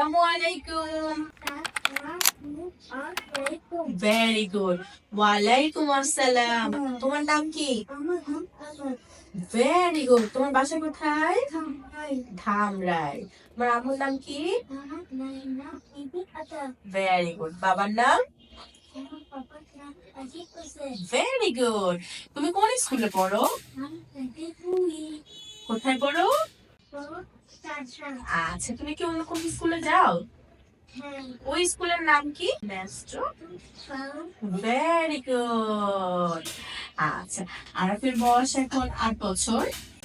আলাইকুম very good ওয়ালাইকুম আসসালাম তোমার নাম কি? ভেরি গুড তোমার বাসা কোথায়? ধামরাই। তোমার আম্মুর নাম কি? ভেরি গুড বাবার নাম? ভেরি গুড তুমি কোন স্কুলে পড়ো? কোথায় পড়ো? আচ্ছা। তুমি কি অন্য কোন স্কুলে যাও? ওই স্কুলের নাম কি? ম্যাস্ট্রো ভেরি গুড আচ্ছা আরাফের বয়স এখন আট বছর।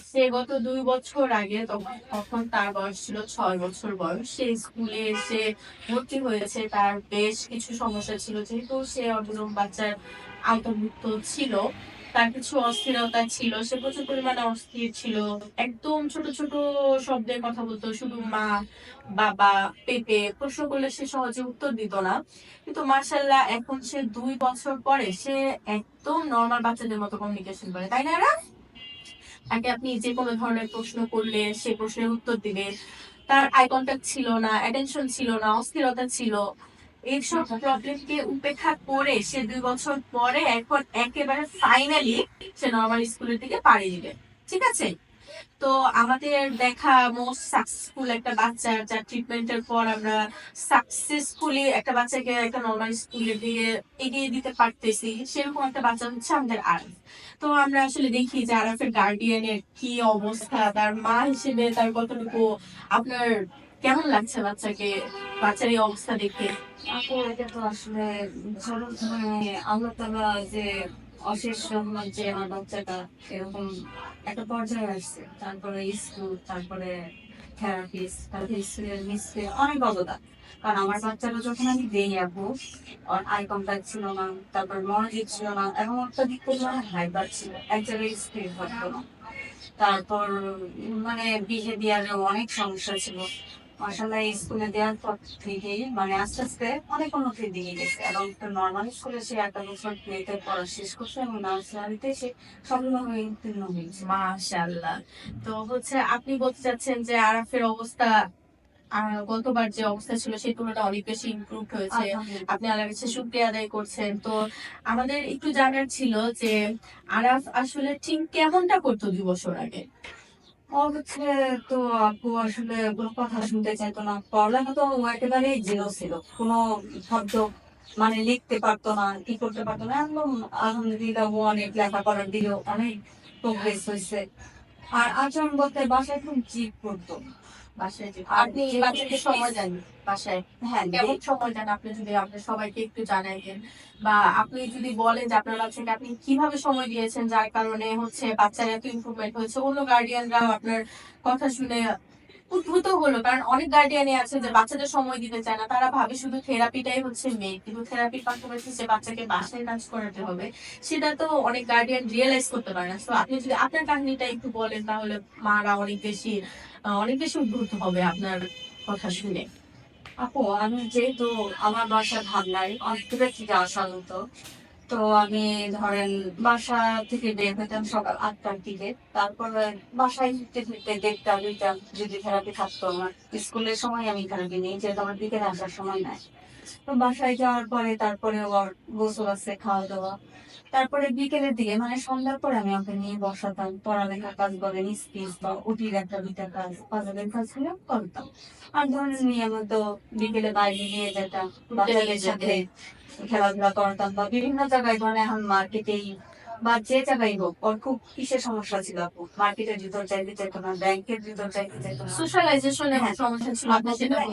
সে গত দুই বছর আগে তখন তখন তার বয়স ছিল ছয় বছর বয়স। সে স্কুলে এসে ভর্তি হয়েছে। তার বেশ কিছু সমস্যা ছিল যেহেতু সে অটোনম বাচ্চার আওতাভুক্ত ছিল। তার কিছু অস্থিরতা ছিল, সে প্রচুর পরিমাণে অস্থির ছিল। একদম ছোট ছোট শব্দের কথা বলতো, শুধু মা, বাবা, পেপে, প্রশ্ন করলে সে সহজে উত্তর দিত না। কিন্তু মার্শাল্লাহ এখন সে দুই বছর পরে সে একদম নর্মাল বাচ্চাদের মতো কমিউনিকেশন করে, তাই না? তাকে আপনি যে কোনো ধরনের প্রশ্ন করলে সে প্রশ্নের উত্তর দিবে। তার আই কন্ট্যাক্ট ছিল না অ্যাটেনশন ছিল না, অস্থিরতা ছিল। এইসব প্রবলেমকে উপেক্ষা করে সে দুই বছর পরে এখন একেবারে ফাইনালি সে নর্মাল স্কুলের দিকে পাড়ি দিবে। ঠিক আছে? তো আমাদের দেখা মোস্ট সাকসেসফুল একটা বাচ্চা, যার ট্রিটমেন্টের পর আমরা সাকসেসফুলি একটা বাচ্চাকে একটা নর্মাল স্কুলের দিকে এগিয়ে দিতে পারতেছি, সেরকম একটা বাচ্চা হচ্ছে আমাদের আরিফ। তো আমরা আসলে দেখি যে আরাফের গার্ডিয়ানের কি অবস্থা, তার মা হিসেবে তার কতটুকু আপনার কেমন লাগছে বাচ্চাকে? বাচ্চার এই অবস্থা দেখে আপু, এটা তো আসলে মানে আল্লাহ তালা যে অশেষ রহমত যে আমার বাচ্চাটা এরকম একটা পর্যায়ে আসছে। তারপরে স্কুল, তারপরে থেরাপিস্ট তারপরে স্কুলের মিসকে অনেক অবদান। কারণ আমার বাচ্চাটা যখন আমি দেই আপু আই কন্ট্যাক্ট ছিল না, তারপর মনোযোগ ছিল না এবং অত্যাধিক পরিমাণে হাইবার ছিল, এক জায়গায় স্থির থাকতো না তারপর মানে বিহেভিয়ারে অনেক সমস্যা ছিল। মাসাল্লাহ স্কুলে দেওয়ার পর মানে আস্তে আস্তে অনেক উন্নতির দিকে গেছে। এবং নর্মাল স্কুলে সে একটা বছর প্লেতে পড়া শেষ করছে এবং নার্সারিতে সে উত্তীর্ণ হয়েছে। তো হচ্ছে আপনি বলতে চাচ্ছেন যে আরাফের অবস্থা গতবার যে অবস্থা ছিল সেই তুলনায় অনেক বেশি ইমপ্রুভ হয়েছে। আপনি আল্লাহর কাছে শুক্রিয়া আদায় করছেন। তো আমাদের একটু জানার ছিল যে আরাফ আসলে ঠিক কেমনটা করতো দুই বছর আগে? হচ্ছে তো আপু আসলে কোনো কথা শুনতে চাইতো না। পড়ালেখা তো একেবারেই জিরো ছিল। কোনো শব্দ মানে লিখতে পারতো না, কি করতে পারতো না, একদম আলহামদুলিল্লাহ ও অনেক লেখাপড়ার দিকেও অনেক প্রোগ্রেস হয়েছে। আর আচরণ বলতে বাসায় খুব জিদ করতো। বাসায় যে আপনি বাচ্চাকে সময় দেন বাসায়। হ্যাঁ কেমন সময় দেন আপনি যদি আপনার সবাইকে একটু জানাইতেন বা আপনি যদি বলেন যে আপনার বাচ্চাকে আপনি কীভাবে সময় দিয়েছেন যার কারণে হচ্ছে বাচ্চার এত ইমপ্রুভমেন্ট হয়েছে অন্য গার্ডিয়ানরাও আপনার কথা শুনে উদ্ভূত হলো, কারণ অনেক গার্ডিয়ানই আছে যে বাচ্চাদের সময় দিতে চায় না, তারা ভাবে শুধু থেরাপিটাই হচ্ছে মেয়ে কিন্তু থেরাপির পাশাপাশি যে বাচ্চাকে বাসায় কাজ করাতে হবে, সেটা তো অনেক গার্ডিয়ান রিয়েলাইজ করতে পারে না। তো আপনি যদি আপনার কাহিনীটা একটু বলেন, তাহলে মারা অনেক বেশি অনেক বেশি উদ্ভূত হবে আপনার কথা শুনে। আপু, আমি যেহেতু আমার বাসা ভাবনায় অনেক দূরে থেকে আসা হতো। তো আমি ধরেন বাসা থেকে বের হইতাম সকাল আটটার দিকে। তারপর বাসায় ফিরতে ফিরতে দেখতাম যদি থেরাপি থাকতো আমার। স্কুলের সময় আমি থেরাপি নেই, যেহেতু আমার বিকেলে আসার সময় নাই। তো বাসায় যাওয়ার পরে তারপরে আবার গোসল আছে খাওয়া দাওয়া তারপরে বিকেলের দিকে মানে সন্ধ্যার পরে আমি ওকে নিয়ে বসাতাম, পড়ালেখা কাজ বলেন, স্পিচ বা উটির একটা দুইটা কাজ পাজলের কাজগুলো করতাম। আর ধরেন তো বিকেলে বাইরে নিয়ে যেতাম বাচ্চাদের সাথে খেলাধুলা করতাম বা বিভিন্ন জায়গায় ধরেন এখন মার্কেটেই বা যে জায়গায় হোক ওর খুব কিসের সমস্যা ছিল আপু? মার্কেটের ভিতর চাইতে চাইতো না ব্যাংকের ভিতর চাইতে চাইতো না। হ্যাঁ। সমস্যা ছিল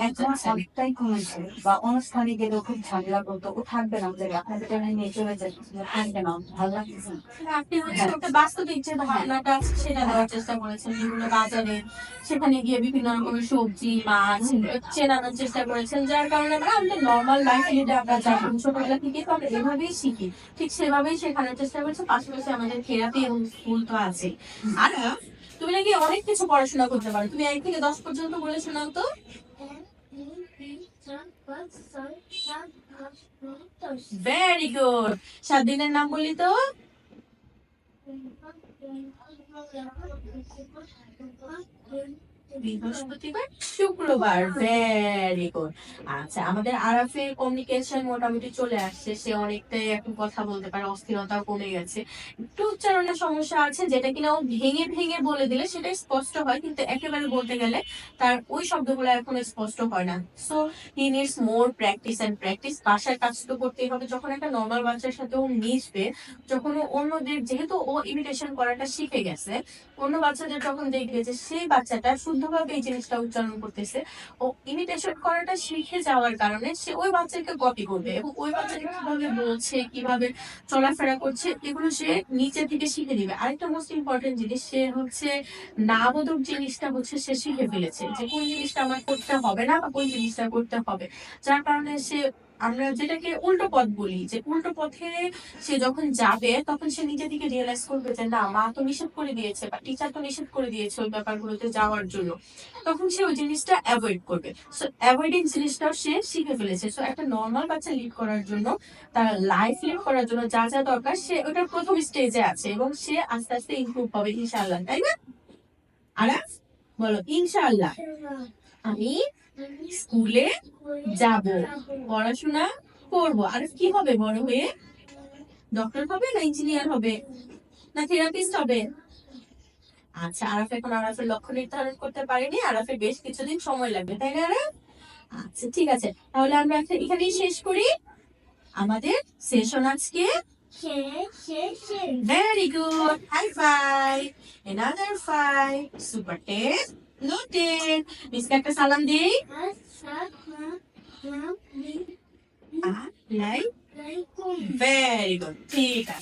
এখন অনেকটাই কমেছে। বা অনুষ্ঠানে খুব ঝামেলা করতো। ও থাকবে না আমাদের আপনাদের নিয়ে চলে যায় থাকবে না ভালো লাগতেছে না। আপনি হচ্ছে ওটা বাস্তবিক যে ধারণাটা সেটা দেওয়ার চেষ্টা করেছেন। বিভিন্ন বাজারে সেখানে গিয়ে বিভিন্ন রকমের সবজি মাছ চেনানোর চেষ্টা করেছেন যার কারণে আমরা আমাদের নর্মাল লাইফ লিডে আমরা ছোটবেলা থেকে তো আমরা এভাবেই শিখি ঠিক সেভাবেই শেখানোর চেষ্টা করছি পাশাপাশি আমাদের থেরাপি এবং স্কুল তো আছে আর তুমি নাকি অনেক কিছু পড়াশোনা করতে পারো। তুমি এক থেকে দশ পর্যন্ত বলে শোনাও তো। ভেরি গুড সাত দিনের নাম বলি তো? আচ্ছা স্পষ্ট হয় একেবারে বলতে গেলে তার ওই শব্দগুলো এখন স্পষ্ট হয় না। So he needs more practice and practice বাসার কাজ তো করতেই হবে। যখন একটা নর্মাল বাচ্চার সাথে ও মিশবে, যখন ও অন্যদের, যেহেতু ও ইমিটেশন করাটা শিখে গেছে, অন্য বাচ্চাদের যখন দেখবে যে সেই বাচ্চাটা শুদ্ধভাবে এই জিনিসটা উচ্চারণ করতেছে। ও ইমিটেশন করাটা শিখে যাওয়ার কারণে সে ওই বাচ্চাকে কপি করবে এবং ওই বাচ্চাকে কীভাবে বলছে, কীভাবে চলাফেরা করছে, এগুলো সে নিচে থেকে শিখে দিবে আরেকটা মোস্ট ইম্পর্টেন্ট জিনিস, সে হচ্ছে না বোধক জিনিসটা হচ্ছে সে শিখে ফেলেছে যে কোন জিনিসটা আমার করতে হবে না বা কোন জিনিসটা করতে হবে। যার কারণে সে আমরা যেটাকে উল্টো পথ বলি, যে উল্টো পথে সে যখন যাবে, তখন সে নিজে থেকে রিয়েলাইজ করবে যে, না, মা তো নিষেধ করে দিয়েছে বা টিচার তো নিষেধ করে দিয়েছে ওই ব্যাপারগুলোতে যাওয়ার জন্য। তখন সে ওই জিনিসটা অ্যাভয়েড করবে। সো অ্যাভয়েডিং জিনিসটাও সে শিখে ফেলেছে। সো একটা নর্মাল বাচ্চা লিড করার জন্য, তার লাইফ লিড করার জন্য যা যা দরকার, সে ওটার প্রথম স্টেজে আছে এবং সে আস্তে আস্তে ইমপ্রুভ হবে ইনশাআল্লাহ। তাই না? আরাফ, বলো, ইনশাআল্লাহ। আমি স্কুলে যাব, পড়াশোনা করব। আর কি হবে বড় হয়ে? ডক্টর হবে না ইঞ্জিনিয়ার হবে? না থেরাপিস্ট হবে? আচ্ছা আরাফ এখন আরাফের লক্ষ্য নির্ধারণ করতে পারেনি। আরাফের বেশ কিছুদিন সময় লাগবে, তাই না আচ্ছা ঠিক আছে। তাহলে আমরা এখানেই শেষ করি। আমাদের সেশন আজকে। Very good high five another five super নোটেন মিসকে একটা সালাম দিই। ভেরি গুড ঠিক আছে।